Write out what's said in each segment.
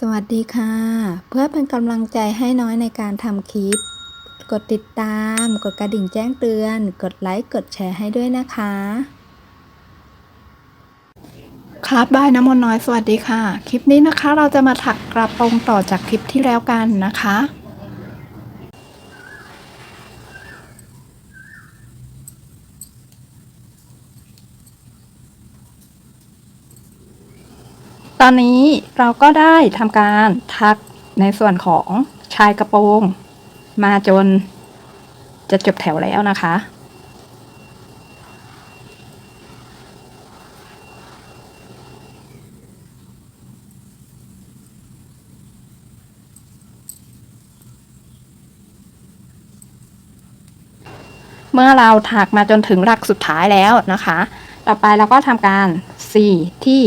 สวัสดีค่ะ เพื่อเป็นกำลังใจให้น้อยในการทำคลิป กดติดตาม กดกระดิ่งแจ้งเตือน กดไลค์ กดแชร์ให้ด้วยนะคะ ครับบายน้ำมนต์น้อยสวัสดีค่ะ คลิปนี้นะคะเราจะมาถักกระโปรงต่อจากคลิปที่แล้วกันนะคะ อนนี้เราก็ได้ทำการทักในส่วนของชายกระโปรง มาจนจะจบแถวแล้วนะคะ เมื่อเราถักมาจนถึงหลักสุดท้ายแล้วนะคะ ต่อไปเราก็ทำการ C ที่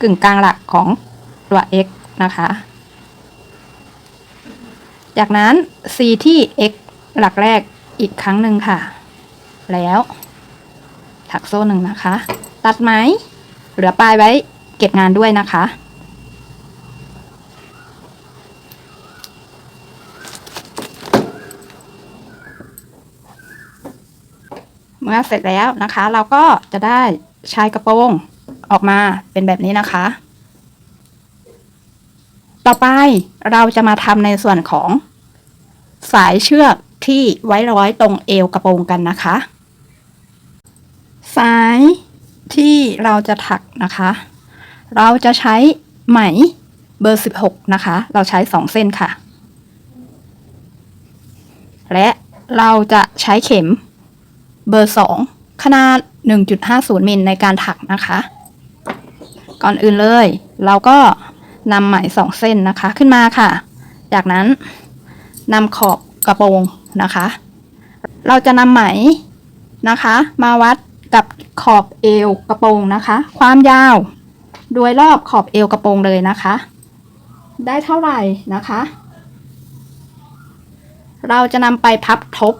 กึ่งกลางหลักของตัว x นะคะ จากนั้น C ที่ x หลักแรกอีกครั้งหนึ่งค่ะ แล้ว ถักโซ่หนึ่งนะคะ ตัดไหม เหลือปลายไว้เก็บงานด้วยนะคะ เมื่อเสร็จแล้วนะคะ เราก็จะได้ชายกระโปรง ออกมาเป็นแบบนี้นะคะ ต่อไปเราจะมาทำในส่วนของ สายเชือกที่ไว้ร้อยตรงเอวกระโปรงกันนะคะ สายที่เราจะถักนะคะ เราจะใช้ไหมเบอร์ 16 นะคะ เราใช้ 2 เส้นค่ะ และเราจะใช้เข็มเบอร์ 2 ขนาด 1.50มิลในการถักนะคะ ก่อนอื่นเลย เราก็นำไหมสองเส้นนะคะขึ้นมาค่ะ จากนั้นนำขอบกระโปรงนะคะ เราจะนำไหมนะคะ มาวัดกับขอบเอวกระโปรงนะคะ ความยาว โดยรอบขอบเอวกระโปรงเลยนะคะ ได้เท่าไหร่นะคะ เราจะนำไปพับทบ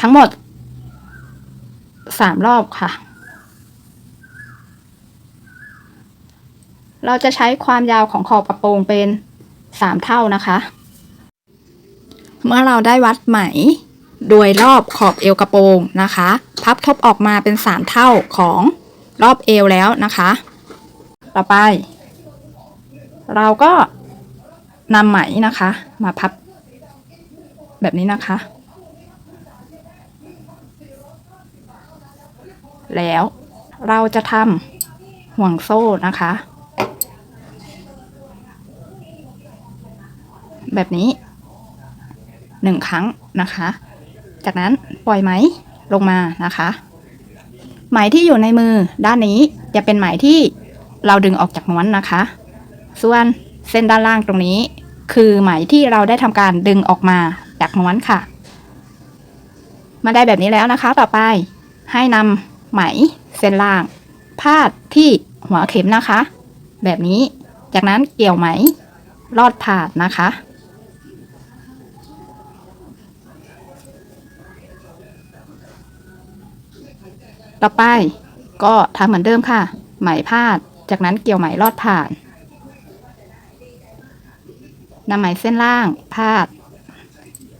ทั้งหมดสามรอบค่ะ เราจะใช้ความยาวของขอบกระโปรงเป็นสามเท่านะคะ เมื่อเราได้วัดไหมโดยรอบขอบเอวกระโปรงนะคะ พับทบออกมาเป็นสามเท่าของรอบเอวแล้วนะคะ ต่อไป เราก็นำไหมนะคะ มาพับแบบนี้นะคะ แล้วเราจะทำห่วงโซ่นะคะ แบบนี้หนึ่งครั้งนะคะ จากนั้นปล่อยไหมลงมานะคะ ไหมที่อยู่ในมือด้านนี้จะเป็นไหมที่เราดึงออกจากม้วนนะคะ ส่วนเส้นด้านล่างตรงนี้ คือไหมที่เราได้ทำการดึงออกมาจากม้วนค่ะ มาได้แบบนี้แล้วนะคะ ต่อไปให้นำไหมเส้นล่าง พาดที่หัวเข็มนะคะ แบบนี้จากนั้นเกี่ยวไหมลอดผ่านนะคะ ต่อไปก็ทำเหมือนเดิมค่ะ ไหมพาด จากนั้นเกี่ยวไหมลอดผ่านนำไหมเส้นล่างพาด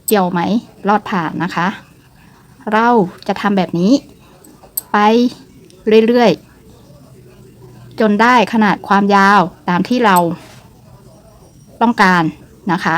เกี่ยวไหมลอดผ่านนะคะ เราจะทำแบบนี้ ไปเรื่อยๆ จนได้ขนาดความยาวตามที่เราต้องการนะคะ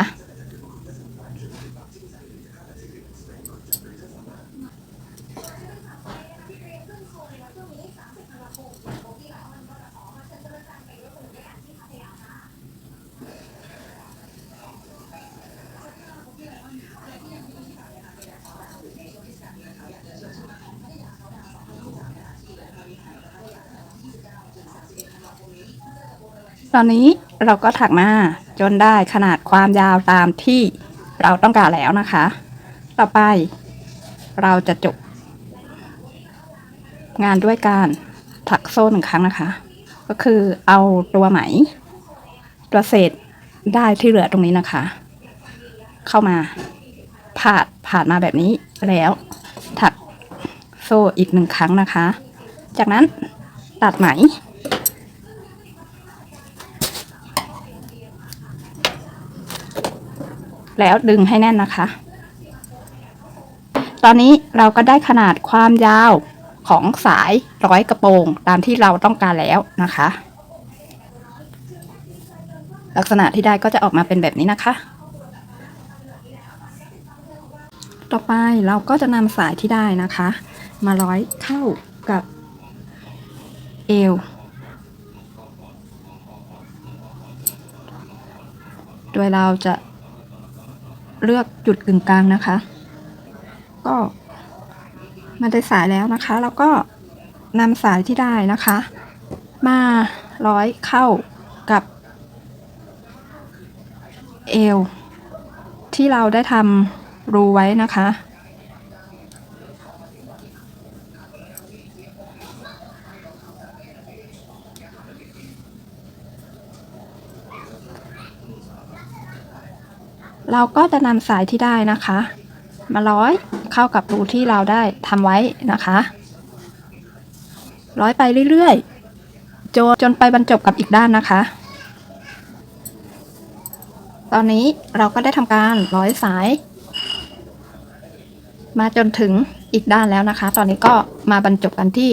ตอนนี้เราก็ถักมาจนได้ขนาดความยาวตามที่เราต้องการแล้วนะคะ ต่อไปเราจะจบ งานด้วยการถักโซ่หนึ่งครั้งนะคะ ก็คือเอาตัวไหม ตัวเศษได้ที่เหลือตรงนี้นะคะ เข้ามาผ่านผ่านมาแบบนี้แล้วถักโซ่อีกหนึ่งครั้งนะคะ จากนั้นตัดไหม แล้วดึงให้แน่นนะคะ ตอนนี้เราก็ได้ขนาดความยาวของสายร้อยกระโปรงตามที่เราต้องการแล้วนะคะ ลักษณะที่ได้ก็จะออกมาเป็นแบบนี้นะคะ ต่อไปเราก็จะนำสายที่ได้นะคะ มาร้อยเข้ากับเอวโดยเราจะ เลือกจุดกึ่งกลางนะคะ ก็มาได้สายแล้วนะคะ แล้วก็นำสายที่ได้นะคะ มาร้อยเข้ากับ เอว ที่เราได้ทำรูไว้นะคะ เราก็จะนำสายที่ได้นะคะ มาร้อยเข้ากับรูที่เราได้ทำไว้นะคะ ร้อยไปเรื่อยๆจนจนไปบรรจบกับอีกด้านนะคะ ตอนนี้เราก็ได้ทำการร้อยสาย มาจนถึงอีกด้านแล้วนะคะ ตอนนี้ก็มาบรรจบกันที่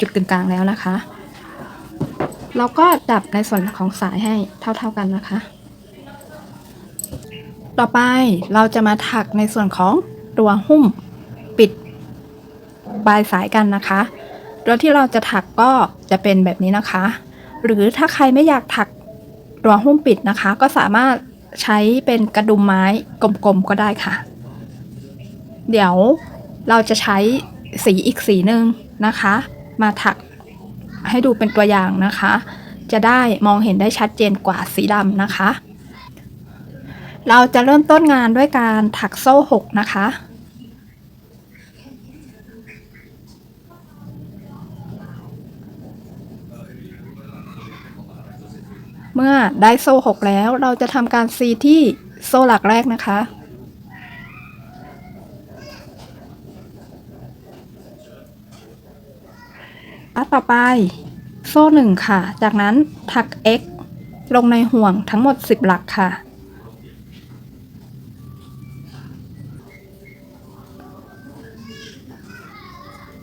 จุดกึ่งกลางแล้วนะคะ เราก็จับในส่วนของสายให้เท่าๆกันนะคะ ต่อไปเราจะมาถักในส่วนของตัวหุ้มปิดปลายสายกันนะคะตัวที่เราจะถักก็จะเป็นแบบนี้นะคะ หรือถ้าใครไม่อยากถักตัวหุ้มปิดนะคะ ก็สามารถใช้เป็นกระดุมไม้กลมๆก็ได้ค่ะ เดี๋ยวเราจะใช้สีอีกสีหนึ่งนะคะ มาถักให้ดูเป็นตัวอย่างนะคะ จะได้มองเห็นได้ชัดเจนกว่าสีดำนะคะ เราจะเริ่มต้นงานด้วยการถักโซ่หกนะคะ เมื่อได้โซ่หกแล้วเราจะทำการซีที่โซ่หลักแรกนะคะอัต่อไปโซ่หนึ่งค่ะ จากนั้นถัก x ลงในห่วงทั้งหมด 10 หลักค่ะ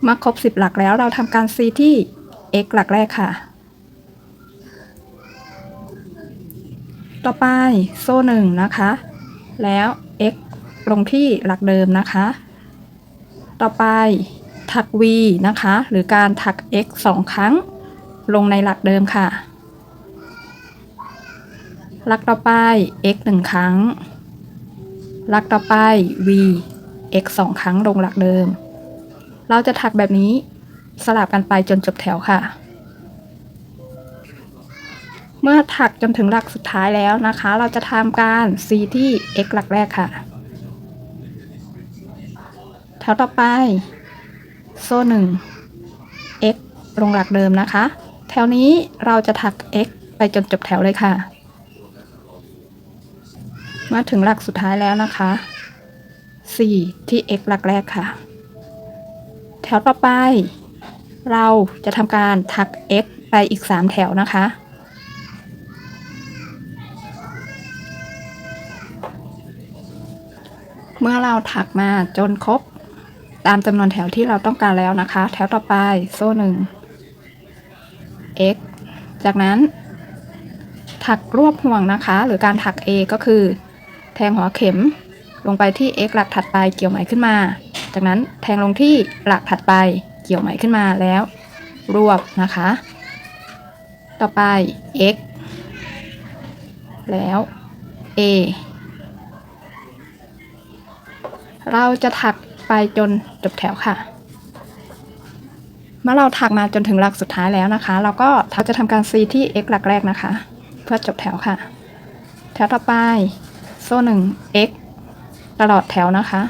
มาครบ 10 หลักแล้วเราทำการซีที่ x หลักแรกค่ะ ต่อไปโซ่หนึ่งนะคะ แล้ว x ลงที่หลักเดิมนะคะ ต่อไปถัก v นะคะ หรือการถัก x สองครั้ง ลงในหลักเดิมค่ะ หลักต่อไป x หนึ่งครั้ง หลักต่อไป v x สองครั้งลงหลักเดิม เราจะถักแบบนี้สลับกันไปจนจบแถวค่ะ เมื่อถักจนถึงหลักสุดท้ายแล้วนะคะ เราจะทำการ C ที่ x หลักแรกค่ะ แถวต่อไป โซ่หนึ่ง x ลงหลักเดิมนะคะ แถวนี้เราจะถัก x ไปจนจบแถวเลยค่ะ มาถึงหลักสุดท้ายแล้วนะคะ 4 ที่ x หลักแรกค่ะ แถวต่อไป เราจะทำการถัก x ไปอีก 3 แถวนะคะ เมื่อเราถักมาจนครบตามจำนวนแถวที่เราต้องการแล้วนะคะ แถวต่อไปโซ่หนึ่ง x จากนั้น ถักรวบห่วงนะคะ หรือการถัก A ก็คือ แทงหัวเข็มลงไปที่ x หลักถัดไปเกี่ยวไหมขึ้นมา จากนั้นแทงลงที่หลักถัดไปเกี่ยวไหมขึ้นมาแล้ว รวบนะคะ ต่อไป x แล้ว a เราจะถักไปจนจบแถวค่ะ เมื่อเราถักมาจนถึงหลักสุดท้ายแล้วนะคะ เราก็เราจะทำการ C ที่ x หลักแรกนะคะ เพื่อจบแถวค่ะ แถวต่อไป โซ่หนึ่ง x ตลอดแถวนะคะ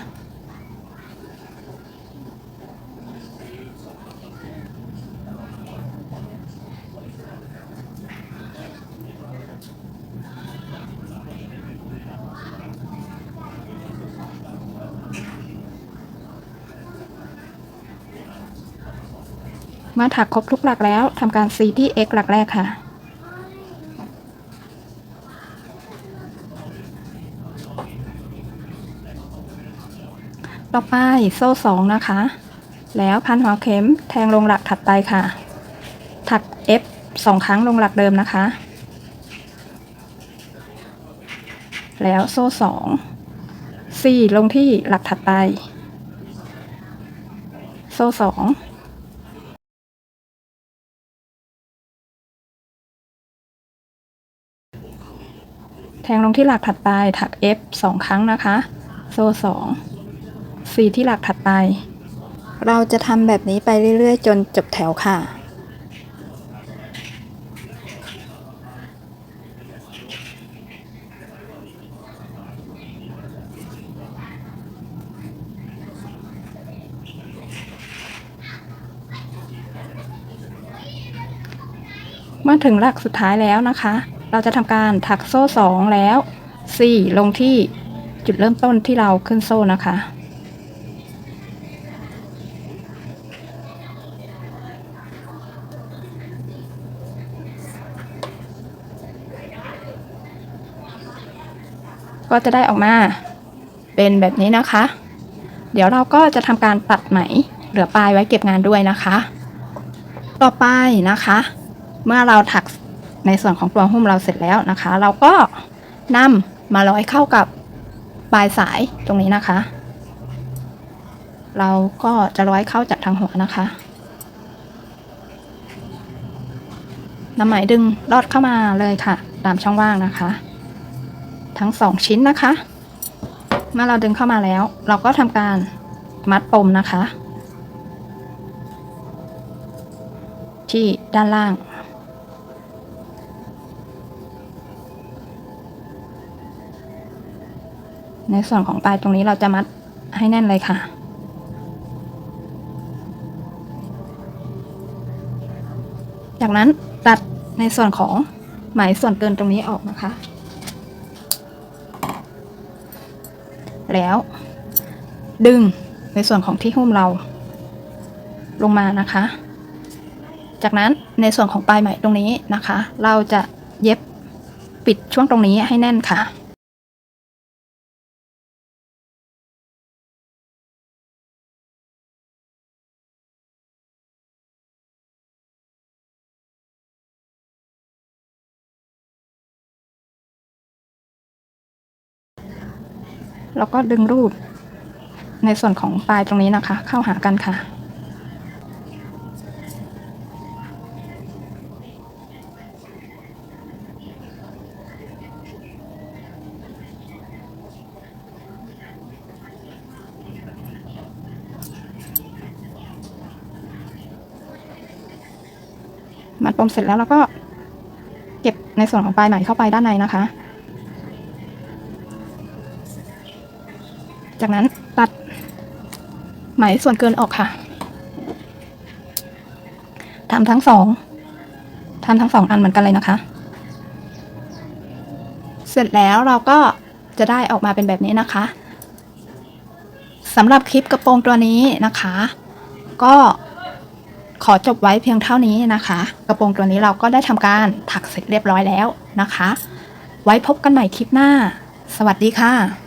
มาถักครบทุกหลักแล้วทำการซีที่ x หลักแรกค่ะ ต่อไปโซ่สองนะคะ แล้วพันหัวเข็มแทงลงหลักถัดไปค่ะ ถัก f สองครั้งลงหลักเดิมนะคะ แล้วโซ่สอง4ลงที่หลักถัดไป โซ่สอง แทงลงที่หลักถัดไปถัก F สองครั้งนะคะ โซ่สองสี่ที่หลักถัดไป เราจะทำแบบนี้ไปเรื่อยๆ จนจบแถวค่ะเมื่อถึงหลักสุดท้ายแล้วนะคะ เราจะทำการถักโซ่สองแล้วสี่ลงที่จุดเริ่มต้นที่เราขึ้นโซ่นะคะ ก็จะได้ออกมาเป็นแบบนี้นะคะ เดี๋ยวเราก็จะทำการตัดไหมเหลือปลายไว้เก็บงานด้วยนะคะ ต่อไปนะคะ เมื่อเราถัก ในส่วนของตัวหุ้มเราเสร็จแล้วนะคะ เราก็นำมาร้อยเข้ากับปลายสายตรงนี้นะคะ เราก็จะร้อยเข้าจากทางหัวนะคะนำไหมดึงลอดเข้ามาเลยค่ะ ตามช่องว่างนะคะ ทั้งสองชิ้นนะคะ เมื่อเราดึงเข้ามาแล้ว เราก็ทำการมัดปมนะคะ ที่ด้านล่าง ในส่วนของปลายตรงนี้เราจะมัดให้แน่นเลยค่ะ จากนั้นตัดในส่วนของไหมส่วนเกินตรงนี้ออกนะคะ แล้วดึงในส่วนของที่หุ้มเราลงมานะคะ จากนั้นในส่วนของปลายไหมตรงนี้นะคะ เราจะเย็บปิดช่วงตรงนี้ให้แน่นค่ะ แล้วก็ดึงรูปในส่วนของปลายตรงนี้นะคะ เข้าหากันค่ะมัดปมเสร็จแล้วเราก็เก็บในส่วนของปลายไหมเข้าไปด้านในนะคะ จากนั้นตัดไหมส่วนเกินออกค่ะทำทั้งสองทำทั้งสองอันเหมือนกันเลยนะคะ เสร็จแล้วเราก็จะได้ออกมาเป็นแบบนี้นะคะสำหรับคลิปกระโปรงตัวนี้นะคะ ก็ขอจบไว้เพียงเท่านี้นะคะ กระโปรงตัวนี้เราก็ได้ทำการถักเสร็จเรียบร้อยแล้วนะคะ ไว้พบกันใหม่คลิปหน้า สวัสดีค่ะ